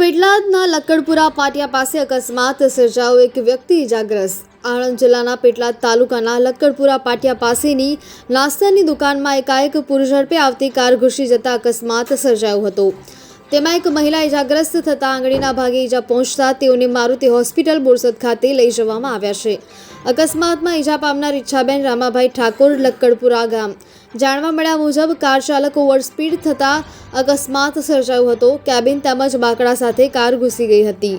પેટલાદના લક્કડપુરા પાટિયા પાસે અકસ્માત સર્જાયો. એક વ્યક્તિ ઇજાગ્રસ્ત. આણંદ જિલ્લાના પેટલાદ તાલુકાના લક્કડપુરા પાટિયા પાસેની નાસ્તાની દુકાનમાં એકાએક પૂરઝડપે આવતી કાર ઘૂસી જતા અકસ્માત સર્જાયો હતો. તેમાં એક મહિલા ઇજાગ્રસ્ત થતાં આંગળીના ભાગે ઈજા પહોંચતા તેઓને મારુતિ હોસ્પિટલ બોરસદ ખાતે લઈ જવામાં આવ્યા છે. અકસ્માતમાં ઈજા પામનાર ઈચ્છાબેન રામાભાઈ ઠાકોર, લક્કડપુરા ગામ. જાણવા મળ્યા મુજબ કાર ચાલક ઓવરસ્પીડ થતાં અકસ્માત સર્જાયો હતો. કેબિન તેમજ બાકડા સાથે કાર ઘૂસી ગઈ હતી.